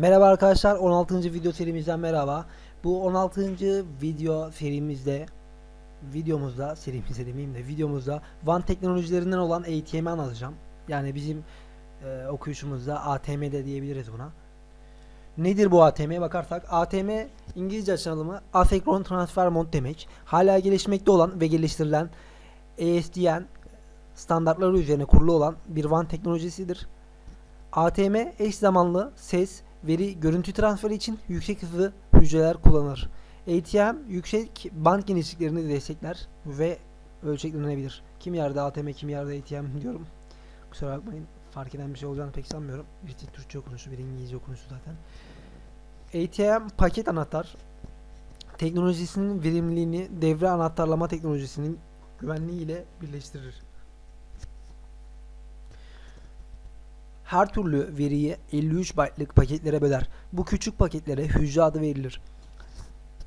Merhaba arkadaşlar 16. video serimizden merhaba. Bu 16. video serimizde videomuzda serimizde demeyeyim de videomuzda Van teknolojilerinden olan ATM'i anlatacağım. Yani bizim e, okuyuşumuzda ATM'de diyebiliriz buna. Nedir bu ATM'ye bakarsak ATM İngilizce açılımı Asynchron Transfer Mode demek. Hala gelişmekte olan ve geliştirilen ASDN standartları üzerine kurulu olan bir WAN teknolojisidir. ATM eş zamanlı ses, veri, görüntü transferi için yüksek hızlı hücreler kullanır. ATM yüksek band genişliklerini destekler ve ölçeklenebilir. Kim yerde ATM, kim yerde ATM diyorum. Kusura bakmayın. Fark eden bir şey olacağını pek sanmıyorum. Birisi Türkçe okunuşu, biri İngilizce okunuşu zaten. ATM paket anahtar teknolojisinin verimliliğini devre anahtarlama teknolojisinin güvenliği ile birleştirir. Her türlü veriyi 53 byte'lık paketlere böler. Bu küçük paketlere hücre adı verilir.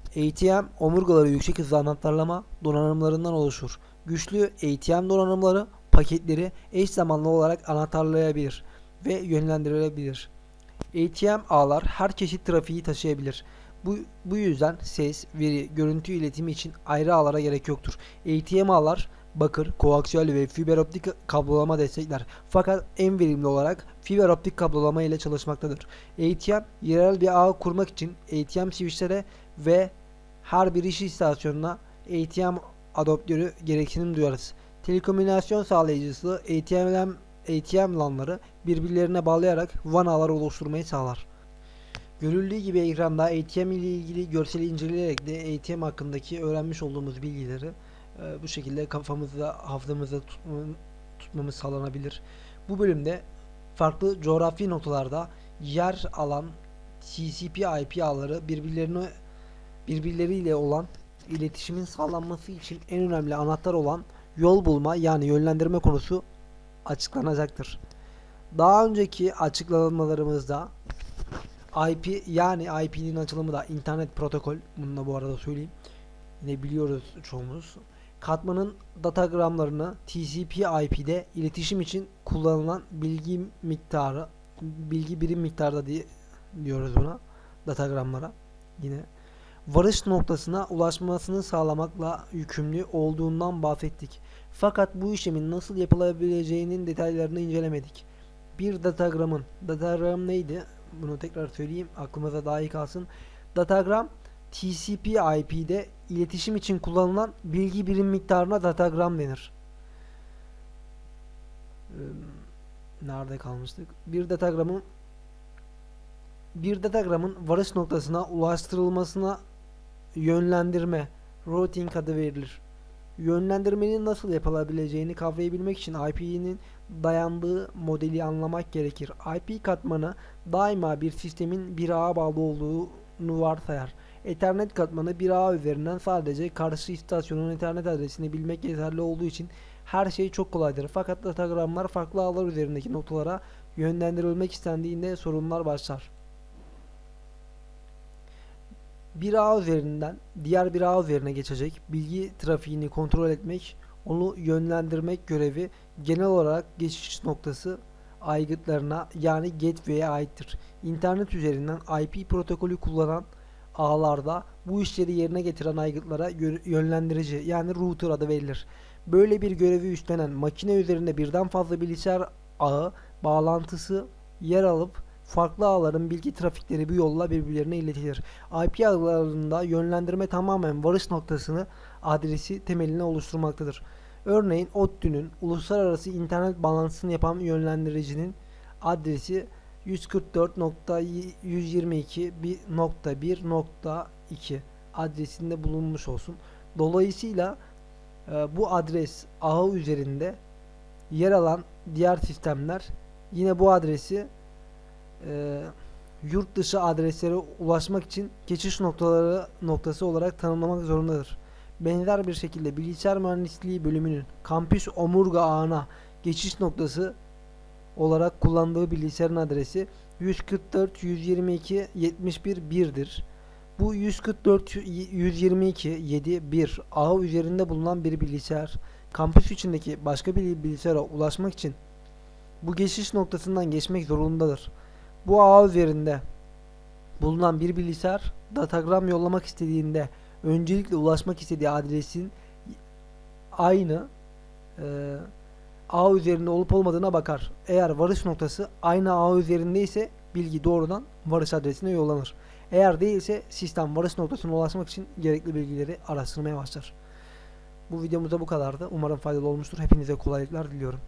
ATM omurgaları yüksek hızlı anahtarlama donanımlarından oluşur. Güçlü ATM donanımları paketleri eş zamanlı olarak anahtarlayabilir ve yönlendirilebilir. ATM ağlar her çeşit trafiği taşıyabilir. Bu, bu yüzden ses, veri, görüntü iletimi için ayrı ağlara gerek yoktur. ATM ağlar bakır, koaksiyel ve fiber optik kablolama destekler. Fakat en verimli olarak fiber optik kablolama ile çalışmaktadır. ATM yerel bir ağ kurmak için ATM switchlere ve her bir iş istasyonuna ATM adaptörü gereksinim duyarız. Telekomünikasyon sağlayıcısı ATM, ATM lanları birbirlerine bağlayarak WAN ağları oluşturmayı sağlar. Görüldüğü gibi ekranda ATM ile ilgili görseli inceleyerek de ATM hakkındaki öğrenmiş olduğumuz bilgileri bu şekilde kafamızda, hafızamızda tutma, tutmamız sağlanabilir. Bu bölümde farklı coğrafi noktalarda yer alan TCP/IP ağları birbirlerine birbirleriyle olan iletişimin sağlanması için en önemli anahtar olan yol bulma yani yönlendirme konusu açıklanacaktır. Daha önceki açıklamalarımızda IP yani IP'nin açılımı da internet protokol. Bunu da bu arada söyleyeyim. Yine biliyoruz çoğumuz. Katmanın datagramlarını TCP/IP'de iletişim için kullanılan bilgi miktarı, bilgi birim miktarda diye diyoruz buna. Datagramlara. Yine varış noktasına ulaşmasını sağlamakla yükümlü olduğundan bahsettik. Fakat bu işlemin nasıl yapılabileceğinin detaylarını incelemedik. Bir datagramın, datagram neydi? Bunu tekrar söyleyeyim aklımıza daha iyi kalsın. Datagram TCP/IP'de iletişim için kullanılan bilgi birim miktarına datagram denir. Ee, Nerede kalmıştık? Bir datagramın bir datagramın varış noktasına ulaştırılmasına yönlendirme routing adı verilir. Yönlendirmenin nasıl yapılabileceğini kavrayabilmek için IP'nin dayandığı modeli anlamak gerekir. IP katmanı daima bir sistemin bir ağa bağlı olduğunu varsayar. Ethernet katmanı bir ağ üzerinden sadece karşı istasyonun Ethernet adresini bilmek yeterli olduğu için her şey çok kolaydır. Fakat datagramlar farklı ağlar üzerindeki noktalara yönlendirilmek istendiğinde sorunlar başlar. Bir ağ üzerinden diğer bir ağ üzerine geçecek bilgi trafiğini kontrol etmek, onu yönlendirmek görevi genel olarak geçiş noktası aygıtlarına yani gateway'e aittir. İnternet üzerinden IP protokolü kullanan ağlarda bu işleri yerine getiren aygıtlara yönlendirici yani router adı verilir. Böyle bir görevi üstlenen makine üzerinde birden fazla bilgisayar ağı bağlantısı yer alıp farklı ağların bilgi trafikleri bu yolla birbirlerine iletilir. IP ağlarında yönlendirme tamamen varış noktasını adresi temeline oluşturmaktadır. Örneğin ODTÜ'nün uluslararası internet bağlantısını yapan yönlendiricinin adresi 144.122.1.2 adresinde bulunmuş olsun. Dolayısıyla e, bu adres ağı üzerinde yer alan diğer sistemler yine bu adresi e, yurt dışı adreslere ulaşmak için geçiş noktaları noktası olarak tanımlamak zorundadır. Benzer bir şekilde bilgisayar mühendisliği bölümünün kampüs omurga ağına geçiş noktası olarak kullandığı bilgisayarın adresi 144 122 71 1'dir. Bu 144 122 7 1 ağı üzerinde bulunan bir bilgisayar kampüs içindeki başka bir bilgisayara ulaşmak için bu geçiş noktasından geçmek zorundadır. Bu ağ üzerinde bulunan bir bilgisayar datagram yollamak istediğinde öncelikle ulaşmak istediği adresin aynı e, ağ üzerinde olup olmadığına bakar. Eğer varış noktası aynı ağ üzerinde ise bilgi doğrudan varış adresine yollanır. Eğer değilse sistem varış noktasına ulaşmak için gerekli bilgileri araştırmaya başlar. Bu videomuzda bu kadardı. Umarım faydalı olmuştur. Hepinize kolaylıklar diliyorum.